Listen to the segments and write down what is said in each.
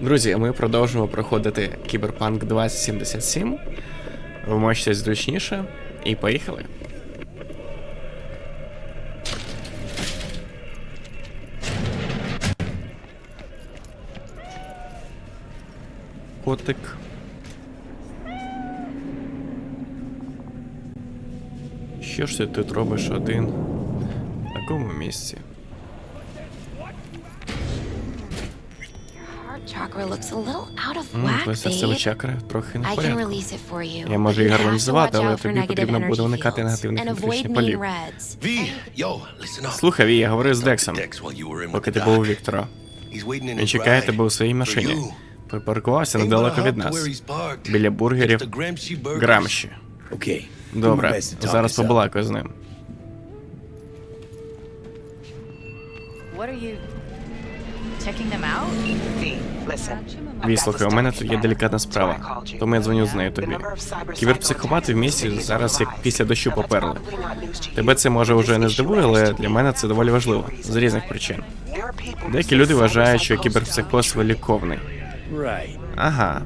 Друзі, ми продовжуємо проходити Кіберпанк 2077. Вмочтесь зручніше і поїхали. Котик. Що ж ти тут робиш один? В такому місці? Chakra looks a little out of М, whack, Твоя серцева babe. чакра трохи не в I can порядку. release it for you. Я можу її you have to гармонізувати, watch але out for тобі negative потрібно буде уникати fields негативних and енергетичних avoid mean полів. reds. V, yo, listen up. Слухай, Ві, я говорив з Дексом, Dex while you were in with поки the ти був у doc. Віктора. He's waiting in Він his чекає ride тебе у своїй for машині. you. Припаркувався Ain't недалеко від нас. where he's parked. Біля It's бургерів the Gramsci Burgers. Грамші. Okay. Добре, Do my best to talk зараз this up. побалакаю з ним. What are you checking them out? Ві, слухай, у мене тут є делікатна справа, тому я дзвоню з нею тобі. Кіберпсихопати в місті зараз як після дощу поперли. Тебе це може вже не здивує, але для мене це доволі важливо з різних причин. Деякі люди вважають, що кіберпсихоз виліковний. Ага.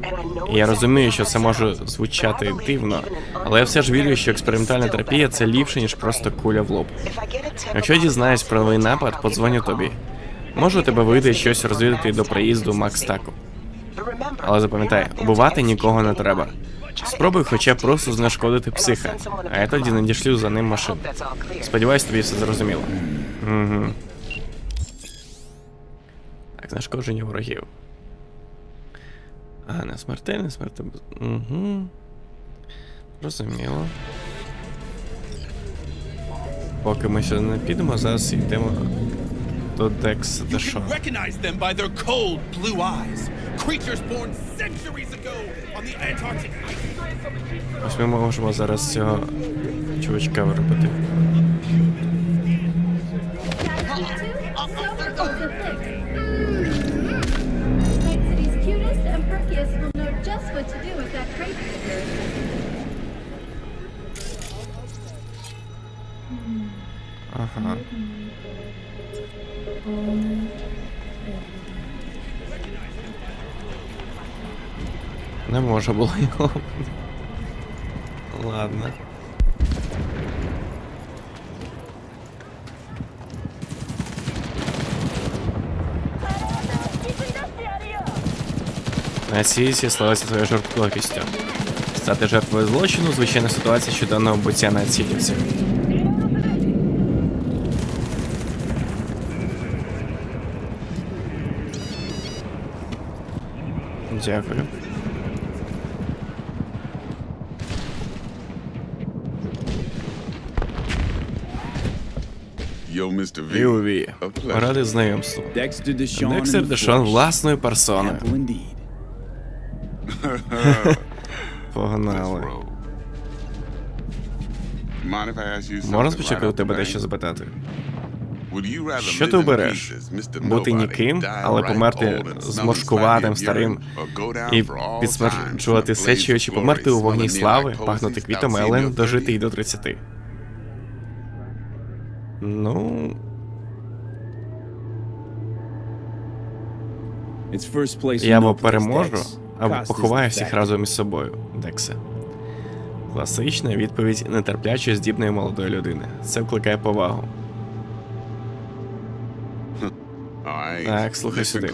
Я розумію, що це може звучати дивно, але я все ж вірю, що експериментальна терапія це ліпше, ніж просто куля в лоб. Якщо дізнаюсь про новий напад, подзвоню тобі. Може, у тебе вийде щось розвідати до приїзду Макстаку. Але запам'ятай, убивати нікого не треба. Спробуй хоча б просто знешкодити психа, а я тоді надішлю за ним машину. Сподіваюсь, тобі все зрозуміло. Угу. Так, знешкодження ворогів. А, не смертельне, смертельне. Угу. Розуміло. Поки ми сюди не підемо, зараз йдемо до Декса, де You що. can recognize them by their cold blue eyes. Creatures born centuries ago on the Antarctic ice. Ось ми можемо зараз цього чувачка виробити. Night City's cutest and perkiest will know just what to do with that crate Ага. Не може було його. Ладно. На цій славиться своєю жорстокістю. Стати жертвою злочину звичайна ситуація щоденного буття на Дякую. Yo, Mr. V. Юві. Радий знайомству. Декстер in the Дешон власною персоною. Погнали. Можна спочатку у тебе дещо запитати? Що ти обереш? Бути ніким, але померти зморшкуватим, старим і сечею, blaze чи померти у вогні слави, пахнути квітами, але дожити й до 30. Ну, я або переможу, або поховаю всіх разом із собою, Дексе. Класична відповідь нетерплячої здібної молодої людини. Це викликає повагу. Так, слухай сюди.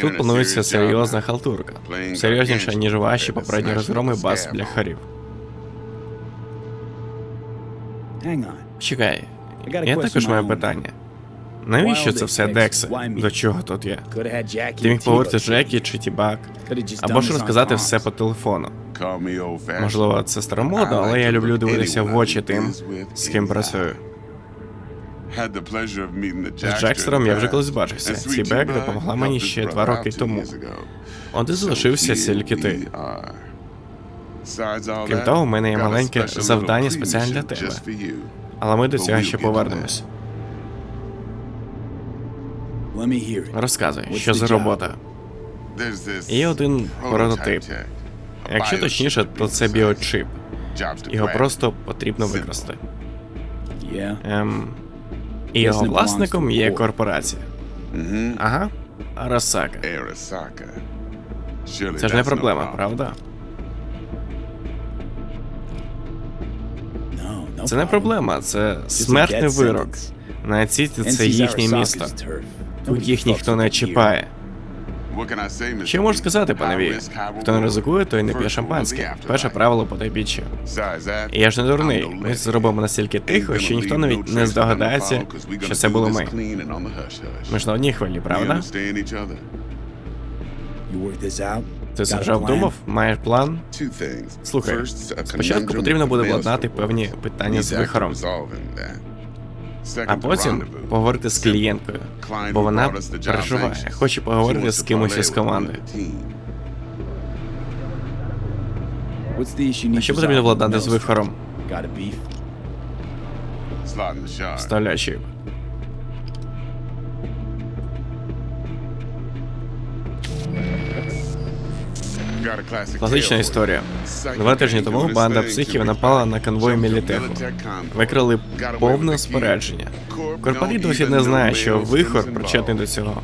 Тут планується серйозна халтурка. Серйозніша, ніж ваші попередні розгроми баз scab бляхарів. Чекай, я також маю питання. Навіщо це все, me? До чого тут Jackie Ти міг поговорити з Джекі чи Тібак, або ж розказати все по телефону. Можливо, це старомодно, але я люблю дивитися в очі тим, з ким працюю. З Джекстером я вже колись бачився. T-Bug допомогла мені ще два роки тому. От і залишився тільки ти. are. Besides all Крім того, у мене є маленьке завдання спеціально для тебе. Але ми до цього ще повернемось. Розказуй, що за робота? Є один прототип. Якщо точніше, то це біочип. Його просто потрібно викрасти. Yeah. Ем, і його власником є корпорація. Mhm. Ага. Арасака. Це ж не проблема, правда? Це не проблема, це смертний вирок. На Ціті це їхнє місто. Тут їх ніхто не чіпає. Що можу сказати, High пане Ві? Хто не ризикує, той не п'є шампанське. Перше правило потайбіччя. Besides that, І я ж не дурний. Ми зробимо настільки тихо, що ніхто навіть не здогадається, що це були ми. Ми ж на одній хвилі, правда? Ти це вже обдумав? Маєш план? Слухай, спочатку потрібно буде владнати певні питання з вихором, а потім поговорити з клієнткою, бо вона переживає, хоче поговорити з кимось із команди. А що потрібно владнати з вихором? Столячий. Класична історія. Два тижні тому банда психів напала на конвой Мілітеху. Викрали повне спорядження. Корпорій досі не знає, що вихор причетний до цього.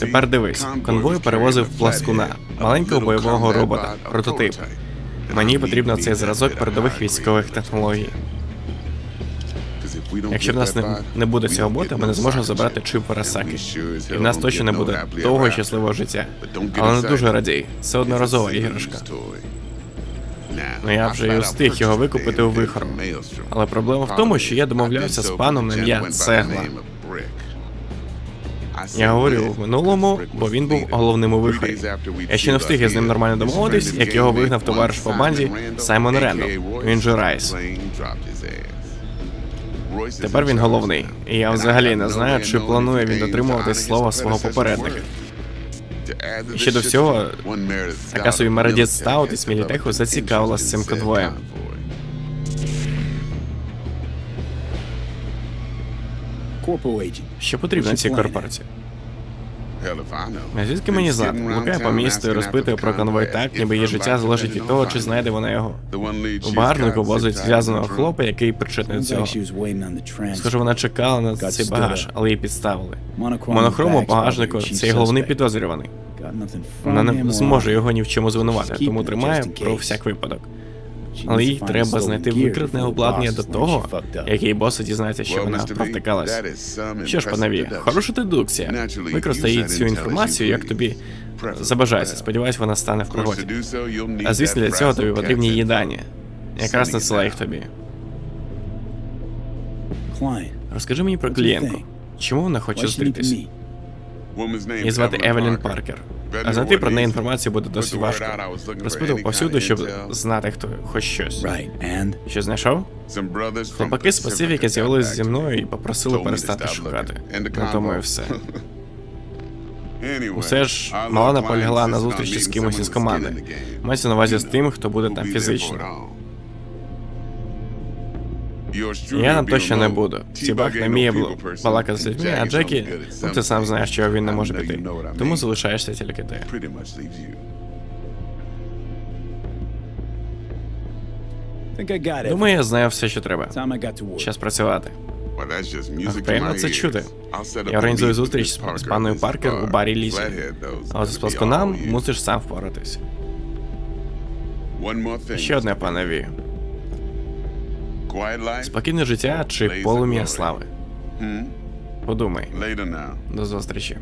Тепер дивись, конвой перевозив пласкуна, маленького бойового робота, прототип. Мені потрібно цей зразок передових військових технологій. Якщо в нас не, не буде цього бота, ми не зможемо забрати чип Арасаки. І в нас точно не буде того щасливого життя. Але не дуже радій. Це одноразова іграшка. Ну я вже і встиг його викупити у вихору. Але проблема в тому, що я домовлявся з паном на ім'я Цегла. Я говорю в минулому, бо він був головним у вихорі. Я ще не встиг із ним нормально домовитись, як його вигнав товариш по банді Саймон Рендл. Він же Райс. Тепер він головний. І я взагалі не знаю, чи планує він дотримуватись слова свого попередника. І ще до всього, така собі Мередіт Стаут із Мілітеху зацікавилась цим конвоєм. Що потрібно цій корпорації? Звідки мені знати? Блукає по місту і розпитує про конвой так, ніби її життя залежить від того, чи знайде вона його. У багажнику возить зв'язаного хлопа, який причетний до цього. Схоже, вона чекала на цей багаж, але її підставили. Монохрому багажнику цей головний підозрюваний. Вона не зможе його ні в чому звинуватити, тому тримає про всяк випадок. Але їй треба знайти gear викрадне обладнання до того, як її боси дізнається, що вона провтикалась. Що ж, панові, хороша дедукція. Використай цю інформацію, як тобі забажається. Сподіваюсь, вона стане в пригоді. А звісно, для цього тобі потрібні її дані. Якраз надсилай їх тобі. Розкажи мені про клієнтку. Чому вона хоче зустрітись? Її звати Евелін Паркер. А знайти про неї інформацію буде досить важко. Розпитував повсюду, щоб знати, хто хоч щось. Що знайшов? Хлопаки з Пасифіки з'явилися зі мною і попросили перестати шукати. На тому і все. Усе ж Малана полягла на зустрічі з кимось із команди. Мається на увазі з тим, хто буде там фізично. Я там точно не буду. Сібак не вміє бл- балакати з людьми, а Джекі, ну ти сам знаєш, чого він не може піти. Тому залишаєшся тільки ти. Думаю, я знаю все, що треба. Час працювати. Приємно це чути. Я організую зустріч з, паною Паркер у барі Лізі. А от з пласкунам мусиш сам впоратись. Ще одне, пане Ві. Спокійне життя чи полум'я слави. Подумай. До зустрічі.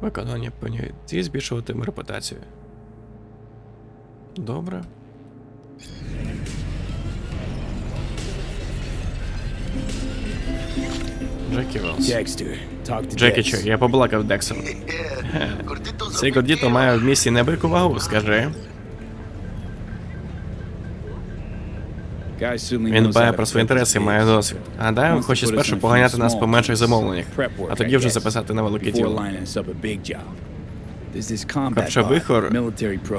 Виконання поняття збільшуватиме репутацію. Добре. Джекі Велс. Dexter, talk to Джекі Dex. Я побалакав Дексом. Цей гордіто має в місті небику вагу, скажи. Він дбає про свої інтереси і має досвід. Гадаю, хоче спершу поганяти нас по менших замовленнях, а тоді вже записати на велике діло. вихор.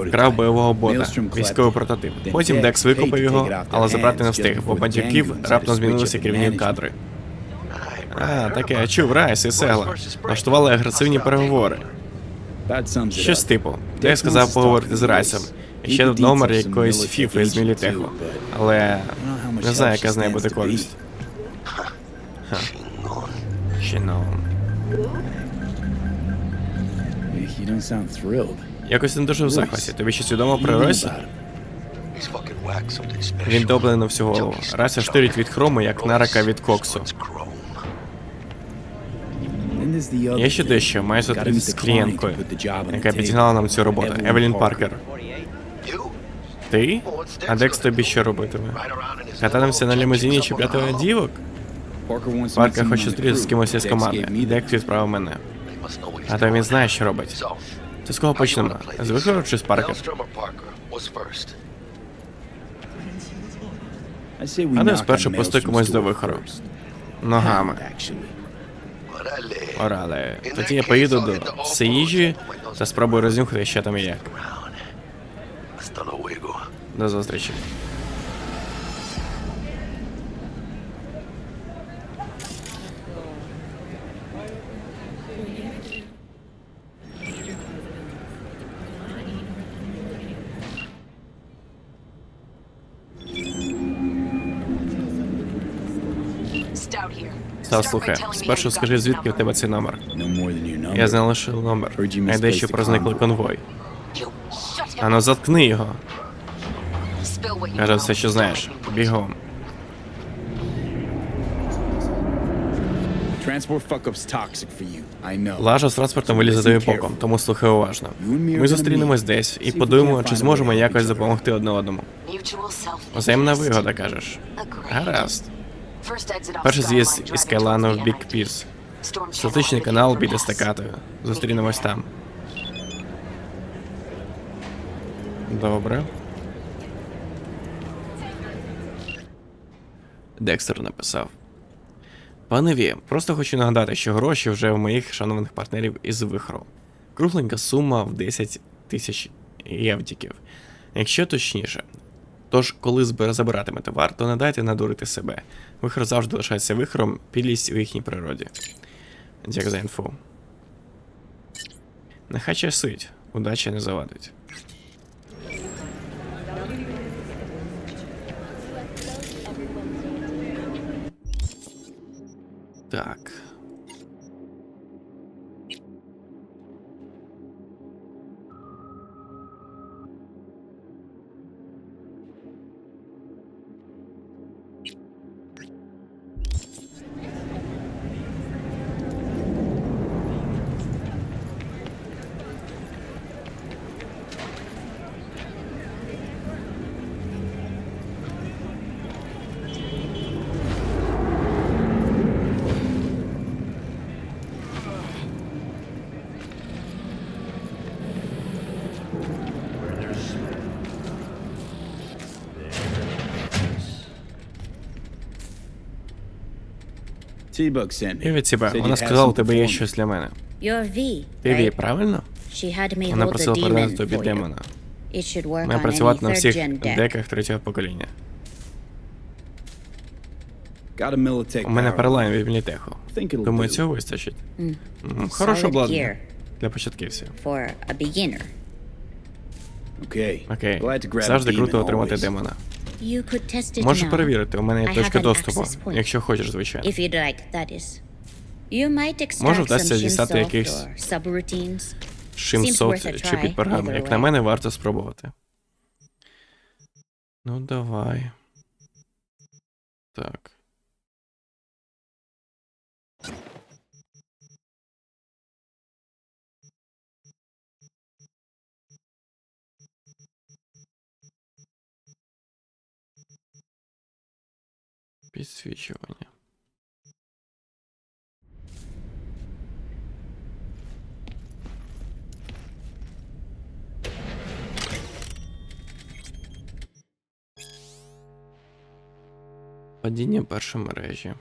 Вкрав бойового бота, військовий прототип. Потім Декс викупив його, але забрати не встиг, бо бандюків раптом змінилися керівні кадри. А, таке, я чув, Райс і Сегла. Влаштували агресивні переговори. Щось типу. Я сказав поговорити з Райсом. І ще номер якоїсь фіфи з Мілітеху. Але не знаю, яка з неї буде користь. Ха. Якось не дуже в захваті. Тобі щось відомо про special. Він доблений на всю голову. Рася штирить від хрому, як нарака від коксу. Є ще дещо, маю зустрітися з клієнткою, яка підігнала нам цю роботу. Евелін Паркер. Ти? А Декс тобі що робитиме? Кататимся на лімузині чи п'ятого дівок? Паркер хоче зустрітися з кимось із команди. Декс відправив мене. А то він знає, що робить. То з кого почнемо? З this? виходу чи з Паркер? А ну knock спершу on постукомось до first. Ногами. Орале. Тоді я поїду до Сеїжі та спробую рознюхати, що там luego. До зустрічі. Став слухай, спершу скажи, звідки в тебе цей номер. Я знав лише номер. А йде ще про зниклий конвой. Ану, заткни його. Каже все, що знаєш. Бігом. Лажа з транспортом вилізе тобі боком, тому слухай уважно. Ми зустрінемось десь і подумаємо, чи зможемо якось допомогти одне одному. Взаємна вигода, кажеш. Гаразд. Перший з'їзд із Кайлану в бік Пірс. Статичний канал біля стакатою. Зустрінемось там. Добре. Декстер написав. Пане Ві, просто хочу нагадати, що гроші вже в моїх шанованих партнерів із вихру. Кругленька сума в 10 тисяч євдіків, якщо точніше. Тож, коли забиратимете варто не дайте надурити себе. Вихор завжди лишається вихором, підлість у їхній природі. Дякую за інфу. Нехай часить, удача не завадить. Так. Said you Вона сказала, у тебе є щось для мене. You're V, Ти Ві, правильно? Вона просила передати demon тобі демона. It should work Має працювати на всіх деках третього покоління. У мене паралайн від Мілітеху. Думаю, цього вистачить. Мгм, Solid Хороше обладнання. Для початківців. Okay. Окей. Glad to grab Завжди круто отримати демона. Можеш перевірити, у мене є точка доступу, якщо хочеш, звичайно. Може вдасться дістати якихось. Шимсот чи try, під пергами. Як на мене, варто спробувати. Ну, давай. Так. Підсвічування. Падіння першої мережі.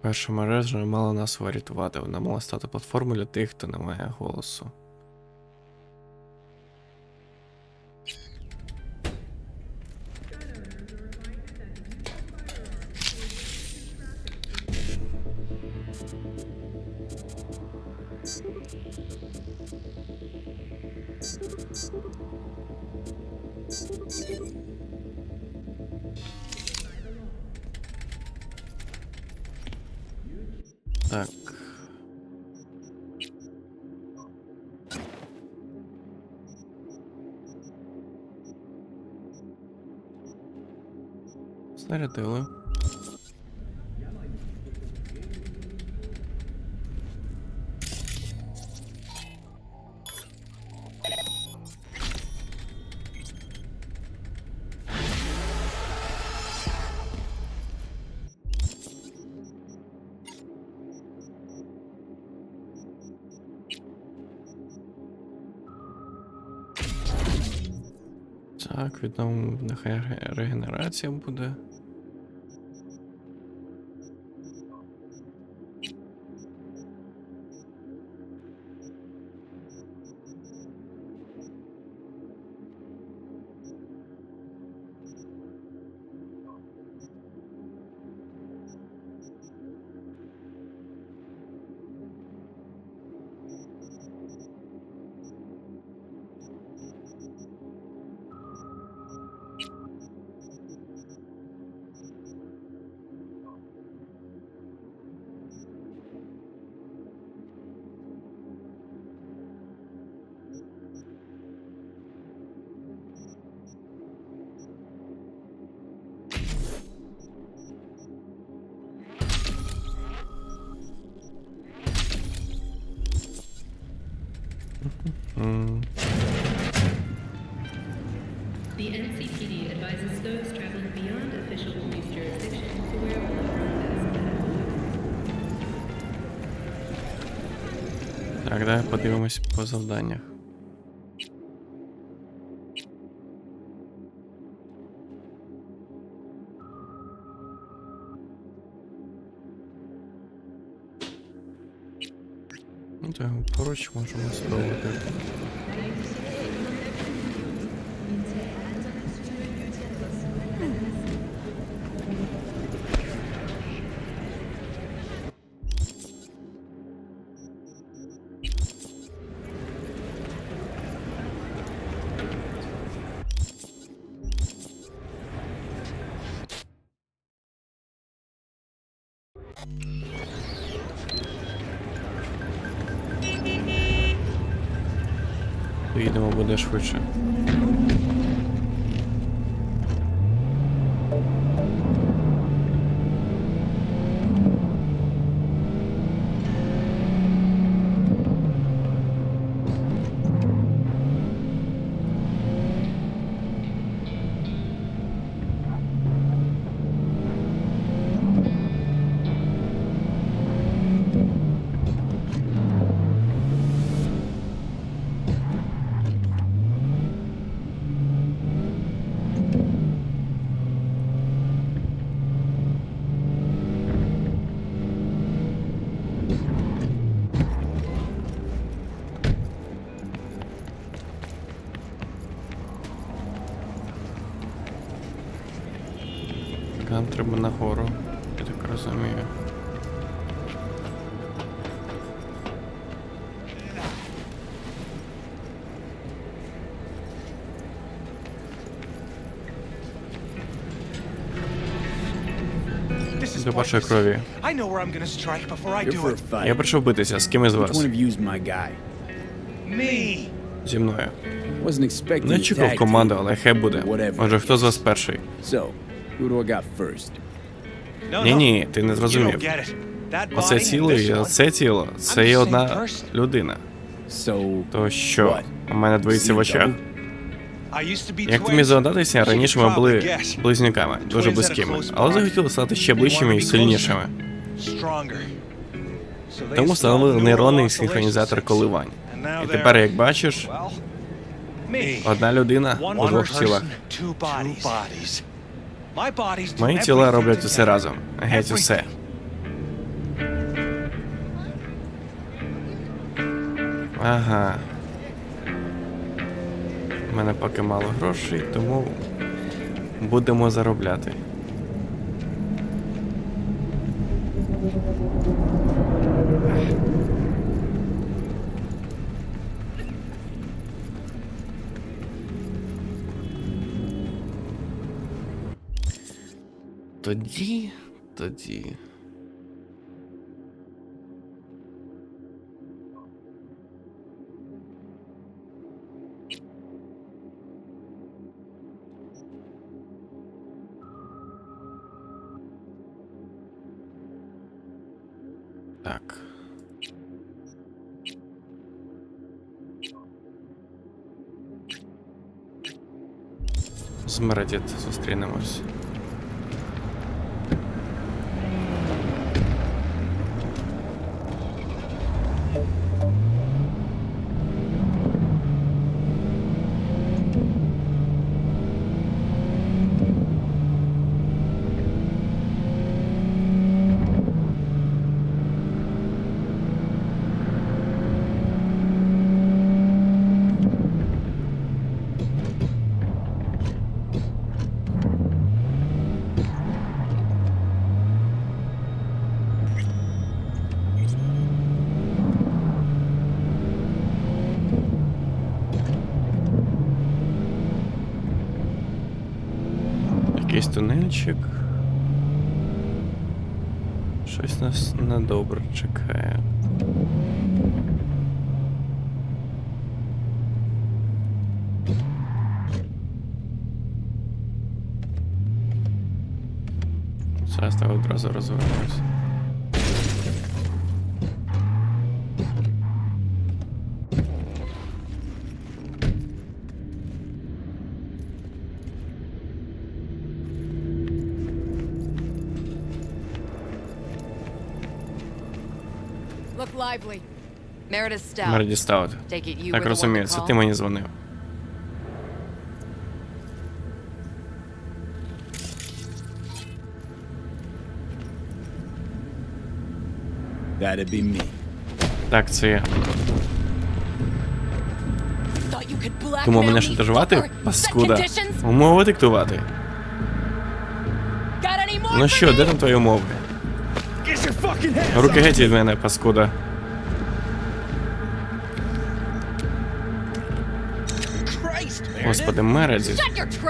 Перша мережа мала нас врятувати. Вона мала стати платформою для тих, хто не має голосу. Снарядили. Так, відомо, нехай ре- регенерація буде. Так, давай подивимось по завданнях. Ну, його поруч можемо спробувати. Поїдемо буде швидше. Нам треба нагору, я так розумію. До вашої pointless. крові. Я прийшов битися з ким із вас? Зі мною. Не tag команду, але хай буде. Отже, хто з вас перший? Who do I got first? Ні, ні, ти не зрозумів. Оце тіло і оце тіло це є одна людина. So, То що? У мене двоїться в очах. Як ти міг здогадатися, раніше ми були guess. близнюками, дуже близькими, але захотіли стати ще ближчими і сильнішими. Тому встановили нейронний синхронізатор коливань. І тепер, як бачиш, одна людина у двох тілах. Мої тіла роблять усе разом. Геть усе. Ага. У мене поки мало грошей, тому будемо заробляти. Тоді. Тоді. Так. З Мередіт зустрінемось. Тунельчик. Щось нас недобре чекає. Зараз так одразу розвернусь. Look lively. Meredith Stout. Take it you Так розумію, це ти мені дзвонив. That'd be me. Так, це я. Думав мене fucker? Set Паскуда. Умови диктувати. Ну що, де там твої умови? Руки геть від мене, паскуда. Господи, Мереді, Shut your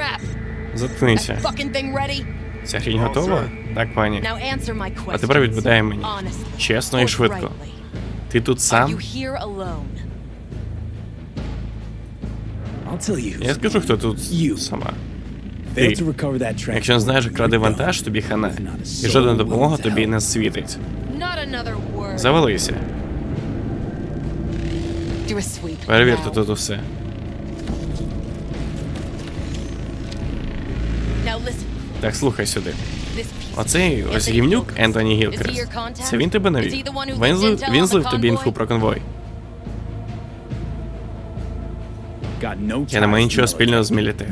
заткнися. Fucking thing ready. Ця хрінь готова? Так, пані. Now answer my questions. А тепер відповідай мені. Чесно і швидко. Ти тут сам? you here alone? I'll tell you. Я скажу, хто тут сама. Ти. Якщо не знаєш, як кради вантаж, тобі хана. І жодна допомога тобі не світить. Завалися. Перевірте тут усе. Так, слухай сюди. Оцей ось Gilchrist. Ентоні Гілкерс. Це він тебе навів? who Він злив, він злив тобі інфу про конвой. Я не маю нічого спільного з military.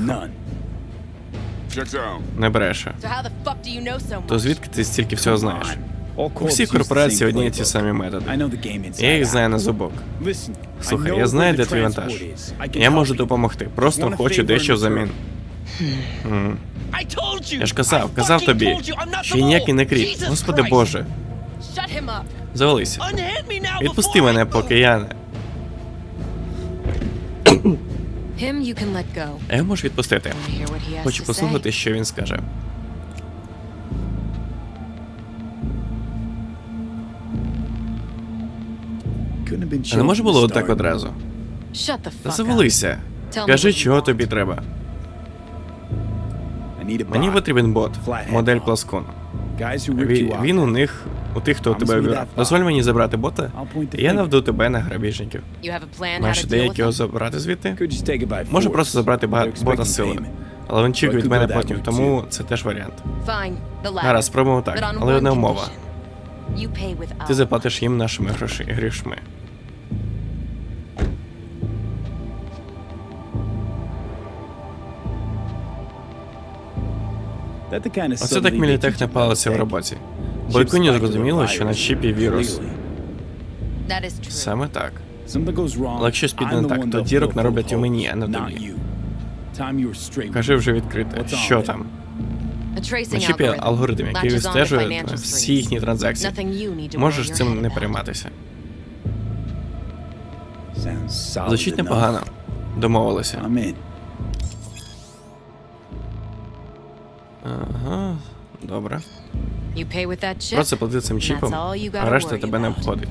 So much? То звідки ти стільки всього знаєш? У всіх корпорацій одні і ті самі методи. Я їх знаю на зубок. Слухай, я знаю, де твій вантаж. Я можу допомогти. Просто хочу дещо взамін. Я ж казав, казав тобі, що я ніякий не кріп. Господи Боже, завалися. Відпусти мене, поки я не. Him you can let go. А я можу відпустити. Wanna hear what he has Хочу to послухати, say? що він скаже. А не може було отак одразу? Me Кажи, чого want. тобі треба. Мені потрібен бот, модель bot. пласкун. Guys who ripped Він, you off. він у них, у тих, хто тебе Дозволь мені забрати бота, і я наведу тебе на грабіжників. Маєш to ідею, як його забрати звідти? Можу просто забрати ба- бота payment. Але він чекає від мене потім, тому це теж варіант. Гаразд, спробуємо так, але одна умова. Ти заплатиш їм нашими грішми. Оце так Мілітех палиться в роботі. Chips Бо іконі spike to зрозуміло, що на чіпі вірус. Саме так. Але якщо піде не так, то дірок нароблять у мені, а не тобі. Кажи вже відкрите, що там. На чіпі алгоритм, який відстежує всі їхні транзакції. Можеш цим не перейматися. Звучить непогано. Домовилися. Ага. Добре. Просто плати цим чіпом, а решта тебе не обходить.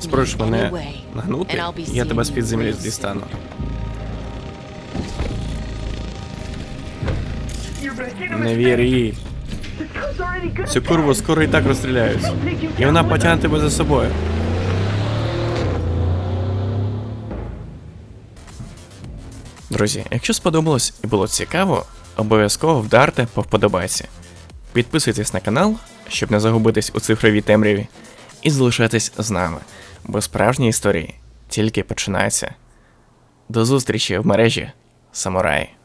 Спробуєш мене нагнути, і я тебе з-під you землі дістану. Не вір їй. Цю курву скоро і так розстріляють. І вона потягне тебе за собою. Друзі, якщо сподобалось і було цікаво, обов'язково вдарте по вподобайці. Підписуйтесь на канал, щоб не загубитись у цифровій темряві, і залишайтесь з нами, бо справжні історії тільки починаються. До зустрічі в мережі, самураї!